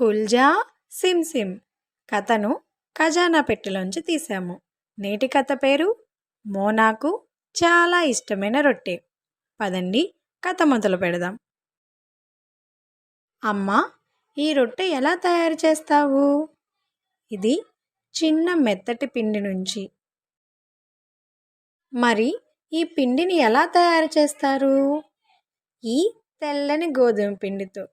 కుల్జా SIM SIM. కథను ఖజానా పెట్టెలోంచి తీసాము నేటి కథ పేరు మోనాకు చాలా ఇష్టమైన రొట్టె. పదండి కథ మొదలు పెడదాం. అమ్మ ఈ రొట్టె ఎలా తయారు చేస్తావు? ఇది చిన్న మెత్తటి పిండి నుంచి. మరి ఈ పిండిని ఎలా తయారు చేస్తారు? ఈ తెల్లని గోధుమ పిండితో.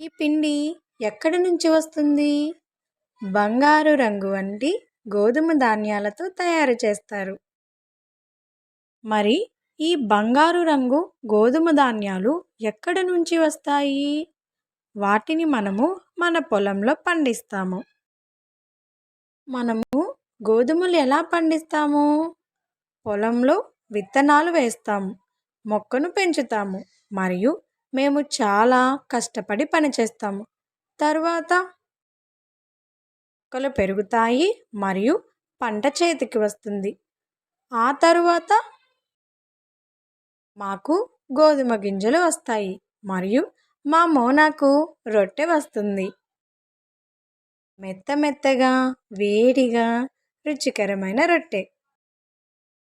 ఈ పిండి ఎక్కడి నుంచి వస్తుంది? బంగారు రంగు వంటి గోధుమ ధాన్యాలతో తయారు చేస్తారు. మరి ఈ బంగారు రంగు గోధుమ ధాన్యాలు ఎక్కడి నుంచి వస్తాయి? వాటిని మనము మన పొలంలో పండిస్తాము. మనము గోధుమలు ఎలా పండిస్తాము? పొలంలో విత్తనాలు వేస్తాము మొక్కను పెంచుతాము మరియు మేము చాలా కష్టపడి పనిచేస్తాము తర్వాత మొక్కలు పెరుగుతాయి మరియు పంట చేతికి వస్తుంది. ఆ తరువాత మాకు గోధుమ గింజలు వస్తాయి మరియు మా మోనాకు రొట్టె వస్తుంది. మెత్త మెత్తగా వేడిగా రుచికరమైన రొట్టె.